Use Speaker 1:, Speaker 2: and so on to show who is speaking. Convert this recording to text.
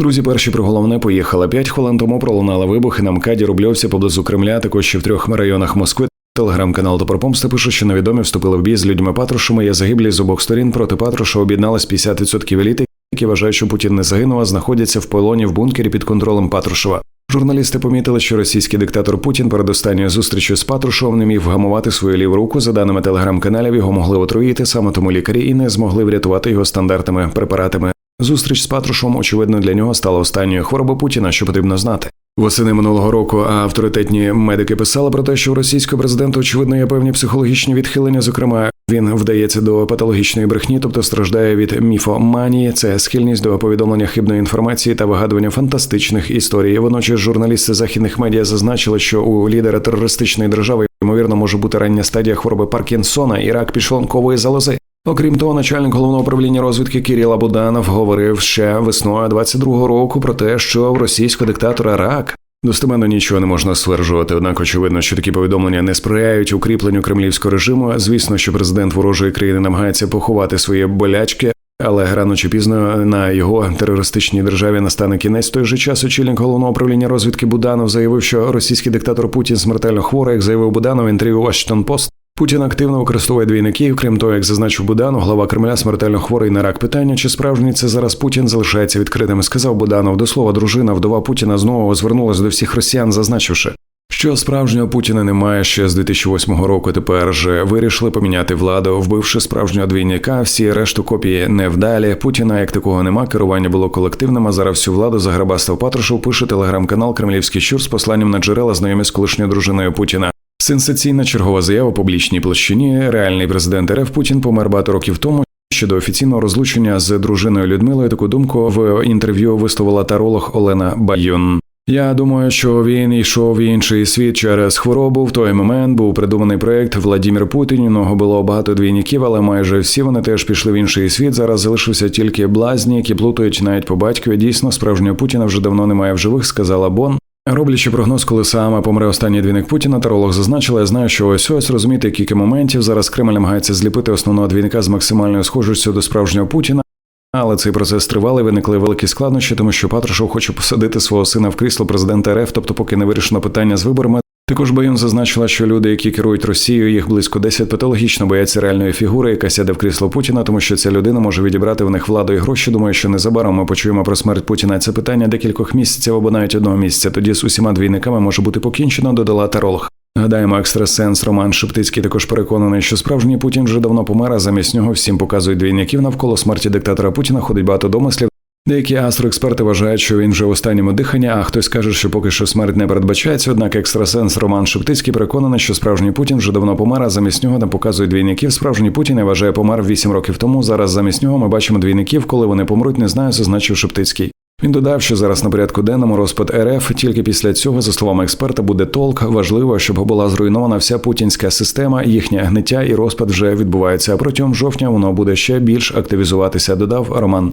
Speaker 1: Друзі, перші про головне поїхали. П'ять хвилин тому пролунали вибухи на МКАДі Рубльовці поблизу Кремля, також ще в трьох районах Москви. Телеграм-канал Топорпомсти пише, що невідомі вступили в бій з людьми Патрушами. Є загиблі з обох сторін. Проти Патруша об'єдналось 50% еліти, які вважають, що Путін не загинув, а знаходяться в полоні в бункері під контролем Патрушева. Журналісти помітили, що російський диктатор Путін перед останньою зустрічю з Патрушевим не міг вгамувати свою ліву руку. За даними телеграм-каналів, його могли отруїти саме тому лікарі і не змогли врятувати його стандартними препаратами. Зустріч з Патрушем, очевидно, для нього стала останньою хвороби Путіна, що потрібно знати. Восени минулого року авторитетні медики писали про те, що у російського президента очевидно є певні психологічні відхилення. Зокрема, він вдається до патологічної брехні, тобто страждає від міфоманії. Це схильність до повідомлення хибної інформації та вигадування фантастичних історій. Водночас журналісти західних медіа зазначили, що у лідера терористичної держави ймовірно може бути рання стадія хвороби Паркінсона і рак підшлункової залози. Окрім того, начальник головного управління розвідки Кіріла Буданов говорив ще весною 22-го року про те, що в російського диктатора рак. Достеменно нічого не можна стверджувати, однак очевидно, що такі повідомлення не сприяють укріпленню кремлівського режиму. Звісно, що президент ворожої країни намагається поховати свої болячки, але рано чи пізно на його терористичній державі настане кінець. В той же час очільник головного управління розвідки Буданов заявив, що російський диктатор Путін смертельно хворий, як заявив Буданов в інтерв'ю Washington Post. Путін активно використовує двійників. Крім того, як зазначив Буданов, глава Кремля смертельно хворий на рак. Питання, чи справжній це зараз Путін залишається відкритим, сказав Буданов. До слова, дружина, вдова Путіна знову звернулася до всіх росіян, зазначивши. Що справжнього Путіна немає ще з 2008 року. Тепер же вирішили поміняти владу, вбивши справжнього двійника. Всі решту копії невдалі. Путіна як такого нема. Керування було колективним. А зараз всю владу заграбастав Патрушев. Пише телеграм-канал Кремлівський щур з посланням на джерела знайомі з колишньою дружиною Путіна. Сенсаційна чергова заява публічній площині. Реальний президент РФ Путін помер багато років тому. Щодо офіційного розлучення з дружиною Людмилою таку думку в інтерв'ю висловила таролог Олена Баюн. Я думаю, що він йшов в інший світ через хворобу. В той момент був придуманий проект Владімір Путін. У нього було багато двійників, але майже всі вони теж пішли в інший світ. Зараз залишився тільки блазні, які плутають навіть по батькові. Дійсно, справжнього Путіна вже давно немає в живих, сказала Бон. Роблячи прогноз, коли саме помре останній двійник Путіна, таролог зазначила, я знаю, що ось ось розуміти кілька моментів. Зараз Кремль намагається зліпити основного двійника з максимальною схожістю до справжнього Путіна. Але цей процес тривалий, виникли великі складнощі, тому що Патрушев хоче посадити свого сина в крісло президента РФ, тобто, поки не вирішено питання з виборами. Також Байон зазначила, що люди, які керують Росією, їх близько 10 патологічно бояться реальної фігури, яка сяде в крісло Путіна, тому що ця людина може відібрати в них владу і гроші. Думаю, що незабаром ми почуємо про смерть Путіна. Це питання декількох місяців або навіть одного місяця. Тоді з усіма двійниками може бути покінчено, додала таролог. Гадаємо, екстрасенс Роман Шептицький також переконаний, що справжній Путін вже давно помер, а замість нього всім показують двійників навколо смерті диктатора Путіна. Ходить багато домислів. Деякі астроексперти вважають, що він вже в останньому диханні, а хтось каже, що поки що смерть не передбачається. Однак екстрасенс Роман Шептицький переконаний, що справжній Путін вже давно помер, а замість нього не показують двійників. Справжній Путін я вважає помер 8 років тому. Зараз замість нього ми бачимо двійників, коли вони помруть, не знаю, зазначив Шептицький. Він додав, що зараз на порядку денному розпад РФ. Тільки після цього, за словами експерта, буде толк. Важливо, щоб була зруйнована вся путінська система. Їхнє гниття і розпад вже відбувається. А протягом жовтня воно буде ще більш активізуватися. Додав Роман.